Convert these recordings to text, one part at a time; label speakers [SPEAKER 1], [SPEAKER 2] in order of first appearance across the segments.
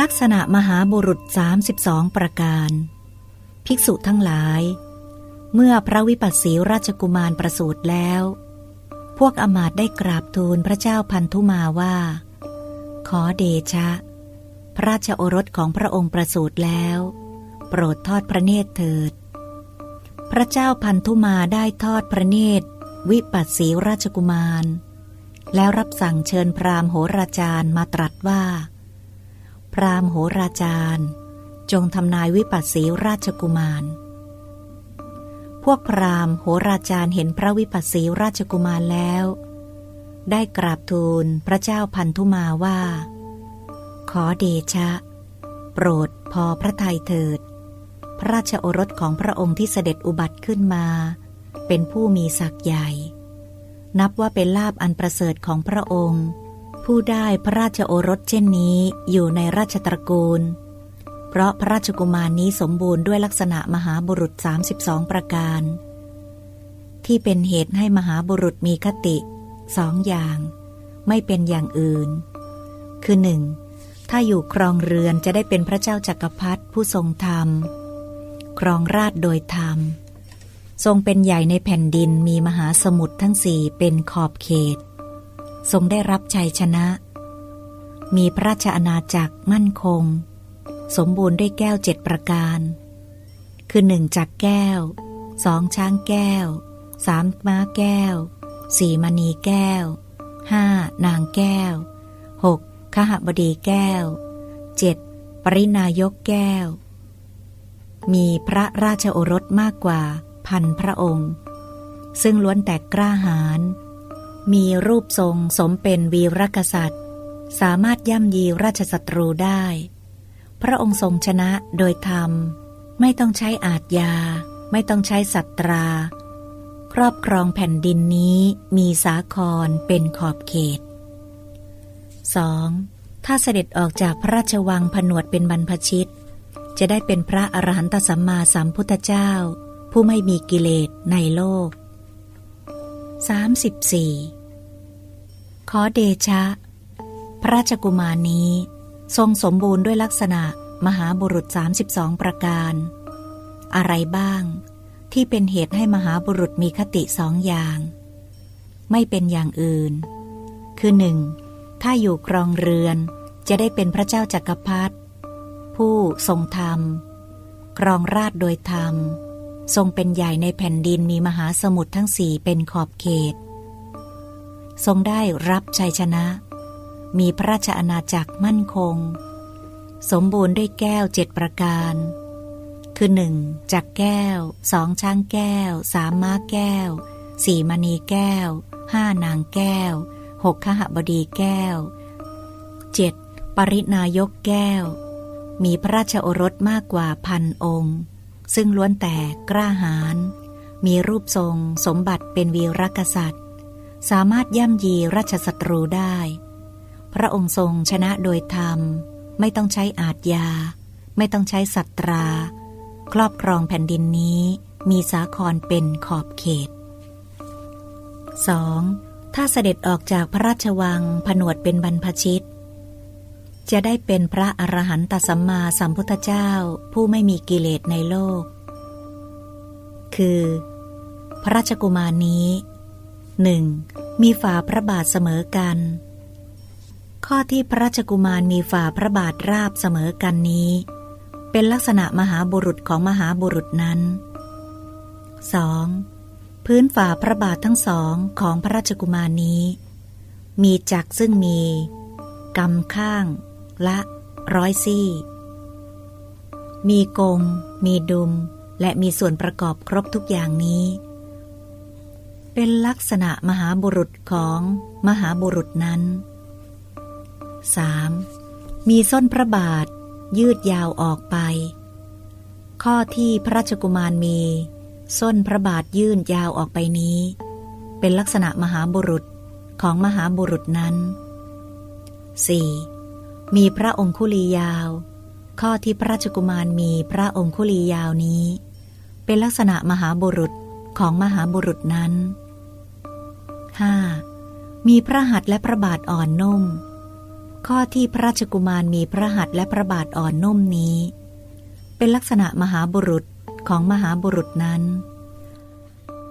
[SPEAKER 1] ลักษณะมหาบุรุษ 32 ประการ ภิกษุทั้งหลาย เมื่อพระวิปัสสีราชกุมารประสูติแล้ว พวกอมาตได้กราบทูลพระเจ้าพันธุมาว่า ขอเดชะ พระราชโอรสของพระองค์ประสูติแล้ว โปรดทอดพระเนตรเถิด พระเจ้าพันธุมาได้ทอดพระเนตร วิปัสสีราชกุมาร แล้วรับสั่งเชิญพราหมณ์โหราจารย์มาตรัสว่า พราหมโหราจารย์ จงทำนายวิปัสสีราชกุมาร พวกพราหมโหราจารย์เห็นพระวิปัสสีราชกุมารแล้ว ได้กราบทูลพระเจ้าพันธุมาว่า ขอเดชะ โปรดพอพระทัยเถิด พระราชโอรสของพระองค์ที่เสด็จอุบัติขึ้นมา เป็นผู้มีศักย์ใหญ่ นับว่าเป็นลาบอันประเสริฐของพระองค์ ผู้ได้พระราชโอรสเช่นนี้อยู่ในราชตระกูล เพราะพระราชกุมารนี้สมบูรณ์ด้วยลักษณะมหาบุรุษ 32 ประการ ที่เป็นเหตุให้มหาบุรุษมีคติสองอย่าง ไม่เป็นอย่างอื่น คือหนึ่งถ้าอยู่ครองเรือนจะได้เป็นพระเจ้าจักรพรรดิผู้ทรงธรรม ครองราชโดยธรรม ทรงเป็นใหญ่ในแผ่นดินมีมหาสมุทรทั้งสี่เป็นขอบเขต ทรงได้รับชัยชนะ มีพระราชอาณาจักรมั่นคง สมบูรณ์ด้วยแก้วเจ็ดประการ คือหนึ่งจักแก้วสองช้างแก้วสามม้าแก้วสี่มณีแก้วห้านางแก้วหกขหบดีแก้วเจ็ดปรินายกแก้ว มีพระราชโอรสมากกว่าพันพระองค์ ซึ่งล้วนแต่กล้าหาญ มีรูปทรงสมเป็นวีรกษัตริย์ สามารถย่ำยีราชศัตรูได้ พระองค์ทรงชนะโดยธรรม ไม่ต้องใช้อาทยา ไม่ต้องใช้สัตรา ครอบครองแผ่นดินนี้มีสาครเป็นขอบเขต 2. ถ้าเสด็จออกจากพระราชวังผนวดเป็นบรรพชิต จะได้เป็นพระอรหันตสัมมาสัมพุทธเจ้า ผู้ไม่มีกิเลสในโลก 34 ขอเดชะ พระราชกุมารนี้ ทรงสมบูรณ์ด้วยลักษณะมหาบุรุษ 32 ประการ อะไรบ้าง ที่เป็นเหตุให้มหาบุรุษมีคติสองอย่าง ไม่เป็นอย่างอื่น คือหนึ่งถ้าอยู่ครองเรือนจะได้เป็นพระเจ้าจักรพรรดิผู้ทรงธรรม ครองราชโดยธรรม ทรงเป็นใหญ่ในแผ่นดินมีมหาสมุทรทั้งสี่เป็นขอบเขต ทรงได้รับชัยชนะ มีพระราชอาณาจักรมั่นคง สมบูรณ์ด้วยแก้วเจ็ดประการ คือหนึ่งจากแก้วสองช้างแก้วสามม้าแก้วสี่มณีแก้วห้านางแก้วหกขหบดีแก้วเจ็ดปรินายกแก้ว มีพระราชโอรสมากกว่าพันองค์ ซึ่งล้วนแต่กล้าหาญมีรูปทรงสมบัติเป็นวีรกษัตริย์ สามารถย่ำยีราชศัตรูได้ พระองค์ทรงชนะโดยธรรม ไม่ต้องใช้อาทยา ไม่ต้องใช้สัตรา ครอบครองแผ่นดินนี้มีสาครเป็นขอบเขต 2. ถ้าเสด็จออกจากพระราชวังผนวดเป็นบรรพชิต จะได้เป็นพระอรหันตสัมมาสัมพุทธเจ้าผู้ไม่มีกิเลสในโลก คือ พระราชกุมารนี้หนึ่งมีฝ่าพระบาทเสมอกัน ข้อที่พระราชกุมารมีฝ่าพระบาทราบเสมอกันนี้ เป็นลักษณะมหาบุรุษของมหาบุรุษนั้น 2. พื้นฝ่าพระบาททั้งสองของพระราชกุมารนี้ มีจักซึ่งมีกำข้าง ละร้อยซี่ มีกง มีดุม และมีส่วนประกอบครบทุกอย่างนี้ เป็นลักษณะมหาบุรุษของมหาบุรุษนั้น 3. มีส้นพระบาท ยืดยาวออกไป ข้อที่พระราชกุมารมี ส้นพระบาทยื่นยาวออกไปนี้ เป็นลักษณะมหาบุรุษของมหาบุรุษนั้น 4. มีพระองคุลียาว ข้อที่พระราชกุมารมีพระองคุลียาวนี้ เป็นลักษณะมหาบุรุษของมหาบุรุษนั้น 5. มีพระหัตถ์และพระบาทอ่อนนุ่ม ข้อที่พระราชกุมารมีพระหัตถ์และพระบาทอ่อนนุ่มนี้ เป็นลักษณะมหาบุรุษของมหาบุรุษนั้น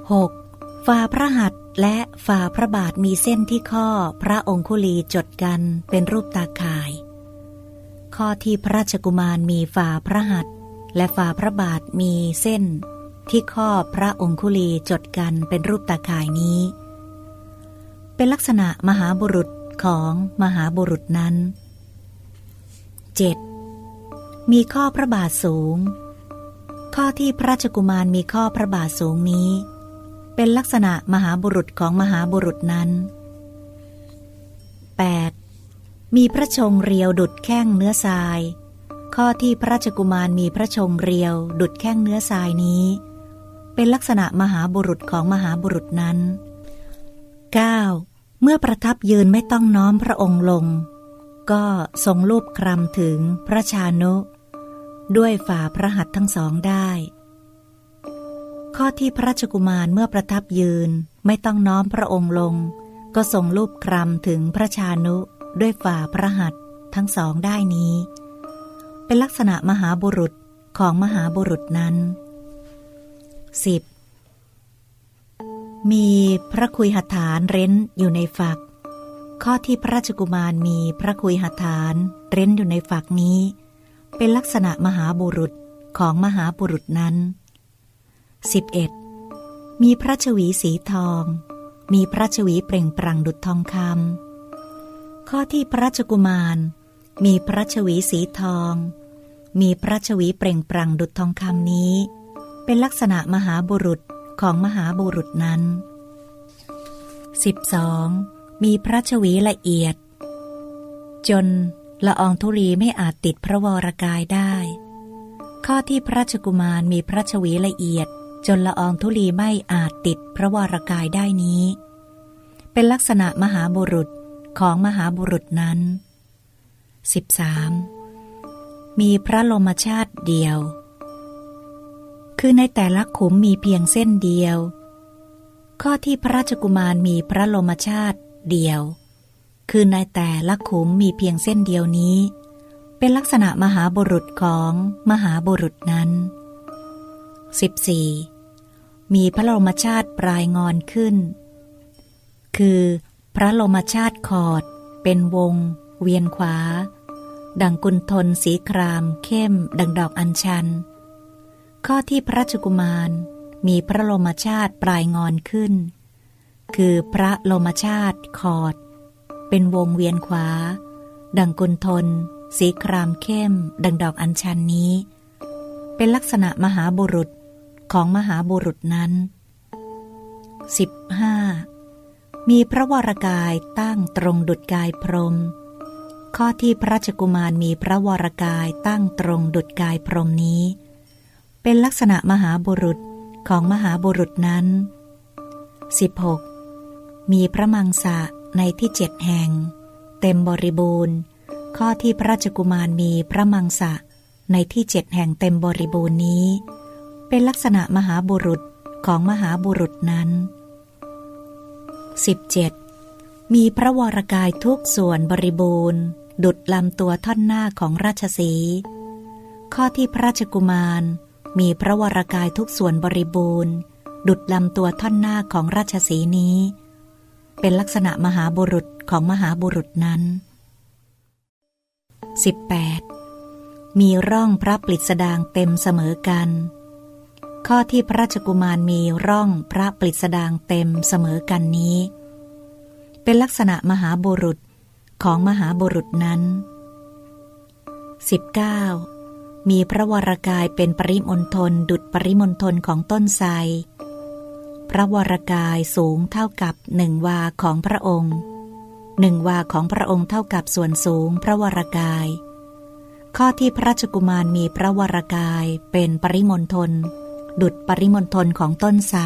[SPEAKER 1] 6. ฝ่าพระหัตถ์และฝ่าพระบาทมีเส้นที่ข้อพระองคุลีจดกันเป็นรูปตาข่าย ข้อที่พระราชกุมารมีฝ่าพระหัตถ์และฝ่าพระบาทมีเส้น ที่ข้อพระองคุลีจดกันเป็นรูปตาข่ายนี้ เป็นลักษณะมหาบุรุษของมหาบุรุษนั้น 7. มีข้อพระบาทสูง ข้อที่พระราชกุมารมีข้อพระบาทสูงนี้ เป็นลักษณะมหาบุรุษของมหาบุรุษนั้น 8. มีพระชงเรียวดุดแข้งเนื้อทราย ข้อที่พระราชกุมารมีพระชงเรียว ดุดแข้งเนื้อทรายนี้ เป็นลักษณะมหาบุรุษของมหาบุรุษนั้น 9. เมื่อประทับยืนไม่ต้องน้อมพระองค์ลง ก็ทรงรูปครำถึงพระชานุ ด้วยฝ่าพระหัตถ์ทั้งสองได้ ข้อที่พระราชกุมารเมื่อประทับยืนไม่ต้องน้อมพระองค์ลง ก็ทรงรูปครำถึงพระชานุ ด้วยฝ่าพระหัตถ์ทั้งสองได้นี้ เป็นลักษณะมหาบุรุษของมหาบุรุษนั้น 10. มีพระคุยหัตถานเร้นอยู่ในฝัก ข้อที่พระราชกุมารมีพระคุยหัตถานเร้นอยู่ในฝักนี้ เป็นลักษณะมหาบุรุษของมหาบุรุษนั้น 11. มีพระชวีสีทอง มีพระชวีเปล่งปลั่งดุจทองคำ ข้อที่พระราชกุมาร มีพระชวีสีทอง มีพระชวีเปล่งปลั่งดุจทองคำนี้ เป็นลักษณะมหาบุรุษของมหาบุรุษนั้น 12. มีพระชวีละเอียด จนละอองธุลีไม่อาจติดพระวรกายได้ ข้อที่พระราชกุมารมีพระชวีละเอียด จนละอองธุลีไม่อาจติดพระวรกายได้นี้ เป็นลักษณะมหาบุรุษ ของมหาบุรุษนั้น 13. มีพระลมชาติเดียว คือในแต่ละขุมมีเพียงเส้นเดียว ข้อที่พระราชกุมารมีพระลมชาติเดียว คือในแต่ละขุมมีเพียงเส้นเดียวนี้ เป็นลักษณะมหาบุรุษของมหาบุรุษนั้น 14. มีพระลมชาติปลายงอนขึ้น คือ พระโลมาชาติขอด เป็นวง เวียนขวา ดังกุลทนสีครามเข้ม ดังดอกอัญชัน ข้อที่พระราชกุมารมีพระโลมาชาติปลายงอนขึ้น คือพระโลมาชาติขอด เป็นวงเวียนขวา ดังกุลทน สีครามเข้ม ดังดอกอัญชันนี้ เป็นลักษณะมหาบุรุษของมหาบุรุษนั้น 15. มีพระวรกายตั้งตรงดุจกายพรหมข้อที่พระราชกุมารมีพระวรกายตั้งตรงดุจกายพรหมนี้ เป็นลักษณะมหาบุรุษของมหาบุรุษนั้น 16. มีพระมังสะในที่เจ็ดแห่ง เต็มบริบูรณ์ ข้อที่พระราชกุมารมีพระมังสะในที่เจ็ดแห่งเต็มบริบูรณ์นี้ เป็นลักษณะมหาบุรุษของมหาบุรุษนั้น 17. มีพระวรกายทุกส่วนบริบูรณ์ ดุดลำตัวท่อนหน้าของราชสี ข้อที่พระราชกุมาร มีพระวรกายทุกส่วนบริบูรณ์ ดุดลำตัวท่อนหน้าของราชสีนี้ เป็นลักษณะมหาบุรุษของมหาบุรุษนั้น 18. มีร่องพระปลิดสดางเต็มเสมอกัน ข้อที่พระราชกุมารมีร่องพระปลิสดางเต็มเสมอกันนี้ เป็นลักษณะมหาบุรุษของมหาบุรุษนั้น 19. มีพระวรกายเป็นปริมณฑลดุดปริมณฑลของต้นไทรพระวรกายสูงเท่ากับหนึ่งวาของพระองค์หนึ่งวาของพระองค์เท่ากับส่วนสูงพระวรกาย ข้อที่พระราชกุมารมีพระวรกายเป็นปริมณฑล ดุดปริมณฑลของต้นไทร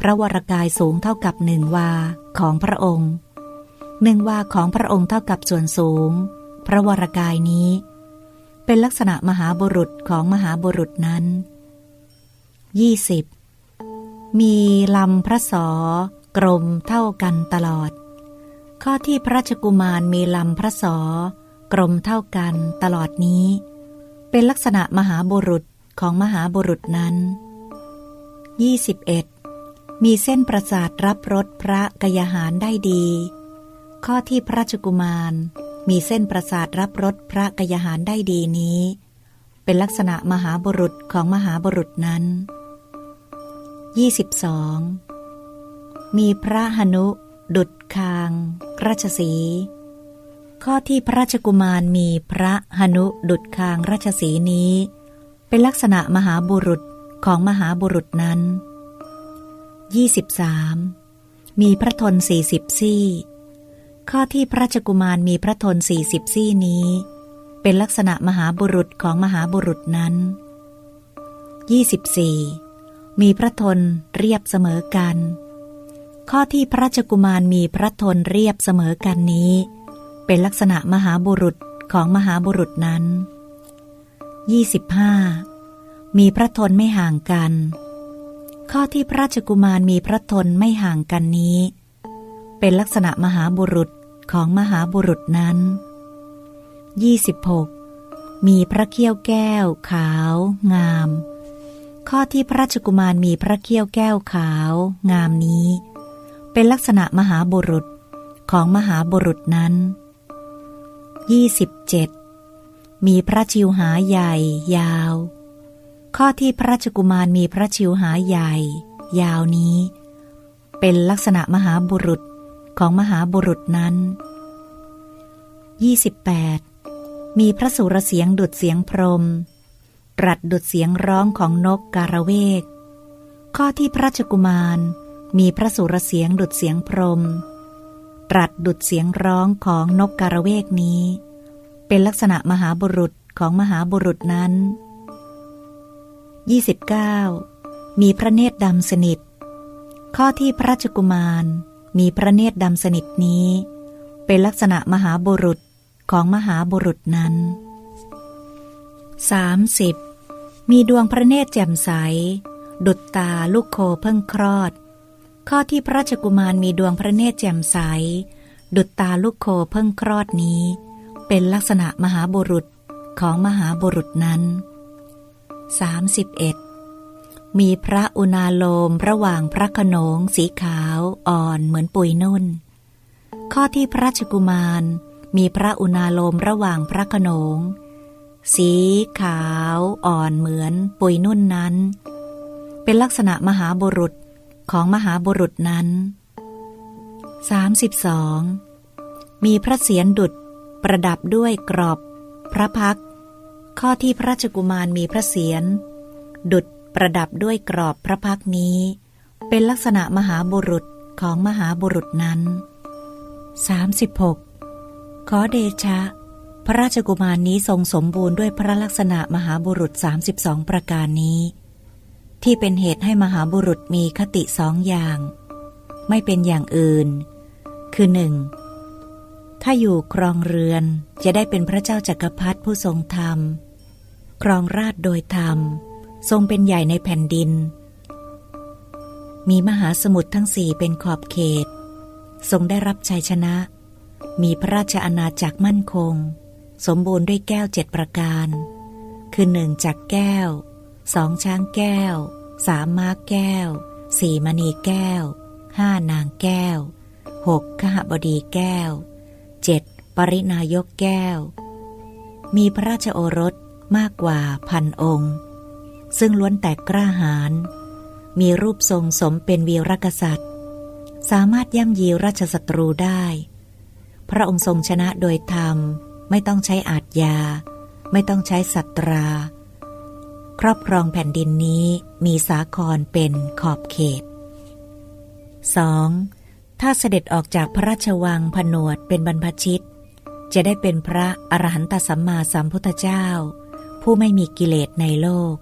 [SPEAKER 1] พระวรกายสูงเท่ากับหนึ่งวาของพระองค์หนึ่งวาของพระองค์เท่ากับส่วนสูง พระวรกายนี้ เป็นลักษณะมหาบุรุษของมหาบุรุษนั้น 20. มีลำพระสอกรมเท่ากันตลอด ข้อที่พระราชกุมารมีลำพระสอกรมเท่ากันตลอดนี้ เป็นลักษณะมหาบุรุษ ของมหาบุรุษนั้น 21. มีเส้นประสาทรับรสพระกยาหารได้ดี ข้อที่พระราชกุมาร มีเส้นประสาทรับรสพระกยาหารได้ดีนี้ เป็นลักษณะมหาบุรุษของมหาบุรุษนั้น 22. มีพระหนุ ดุดคาง ราชสี ข้อที่พระราชกุมารมีพระหนุดุดคางราชสีนี้ เป็นลักษณะมหาบุรุษของมหาบุรุษนั้น 23. มีพระทนสี่สิบซี่ ข้อที่พระราชกุมารมีพระทนสี่สิบซี่นี้ เป็นลักษณะมหาบุรุษของมหาบุรุษนั้น 24. มีพระทนเรียบเสมอกัน ข้อที่พระราชกุมารมีพระทนเรียบเสมอกันนี้ เป็นลักษณะมหาบุรุษของมหาบุรุษนั้น 25. มีพระทนไม่ห่างกัน ข้อที่พระราชกุมารมีพระทนไม่ห่างกันนี้ เป็นลักษณะมหาบุรุษของมหาบุรุษนั้น 26. มีพระเขี้ยวแก้ว ขาว งาม ข้อที่พระราชกุมารมีพระเขี้ยวแก้วขาว งามนี้ เป็นลักษณะมหาบุรุษของมหาบุรุษนั้น 27. มีพระชิวหาใหญ่ ยาว ข้อที่พระราชกุมารมีพระชิวหาใหญ่ ยาวนี้ เป็นลักษณะมหาบุรุษของมหาบุรุษนั้น 28. มีพระสุรเสียงดุดเสียงพรม ตรัสดุดเสียงร้องของนกการะเวก ข้อที่พระราชกุมารมีพระสุรเสียงดุดเสียงพรม ตรัสดุดเสียงร้องของนกการะเวกนี้ เป็นลักษณะมหาบุรุษของมหาบุรุษนั้น 29. มีพระเนตรดำสนิท ข้อที่พระราชกุมาร มีพระเนตรดำสนิทนี้ เป็นลักษณะมหาบุรุษของมหาบุรุษนั้น 30. มีดวงพระเนตรแจ่มใส ดุจตาลูกโคเพิ่งคลอด ข้อที่พระราชกุมารมีดวงพระเนตรแจ่มใส ดุจตาลูกโคเพิ่งคลอดนี้ เป็นลักษณะมหาบุรุษของมหาบุรุษนั้น 31. มีพระอุณาโลมระหว่างพระขนงสีขาวอ่อนเหมือนปุยนุ่น ข้อที่พระราชกุมารมีพระอุณาโลมระหว่างพระขนง สีขาวอ่อนเหมือนปุยนุ่นนั้น เป็นลักษณะมหาบุรุษของมหาบุรุษนั้น 32. มีพระเศียรดุด ประดับด้วยกรอบพระพัก ข้อที่พระราชกุมารมีพระเศียร ดุดประดับด้วยกรอบพระพักนี้ เป็นลักษณะมหาบุรุษของมหาบุรุษนั้น 36. ขอเดชะ พระราชกุมารนี้ทรงสมบูรณ์ด้วยพระลักษณะมหาบุรุษ 32 ประการนี้ ที่เป็นเหตุให้มหาบุรุษมีคติสองอย่าง ไม่เป็นอย่างอื่น คือหนึ่ง ถ้าอยู่ครองเรือนจะได้เป็นพระเจ้าจากักรพรรดิผู้ทรงธรรม ครองราชโดยธรรม ทรงเป็นใหญ่ในแผ่นดิน มีมหาสมุทรทั้งสี่เป็นขอบเขต ทรงได้รับชัยชนะ มีพระราชอาณาจักรมั่นคง สมบูรณ์ด้วยแก้วเจ็ดประการ คือหนึ่งจากแก้วสองช้างแก้วสามม้าแก้วสี่มณีแก้วห้านางแก้วหกขหบดีแก้ว เจ็ดปรินายกแก้ว มีพระราชโอรสมากกว่าพันองค์ ซึ่งล้วนแต่กล้าหาญมีรูปทรงสมเป็นวีรกษัตริย์ สามารถย่ำยีราชศัตรูได้ พระองค์ทรงชนะโดยธรรม ไม่ต้องใช้อาทยา ไม่ต้องใช้สัตรา ครอบครองแผ่นดินนี้มีสาครเป็นขอบเขต 2. ถ้าเสด็จออกจากพระราชวังผนวดเป็นบรรพชิต จะได้เป็นพระอรหันตสัมมาสัมพุทธเจ้า ผู้ไม่มีกิเลสในโลก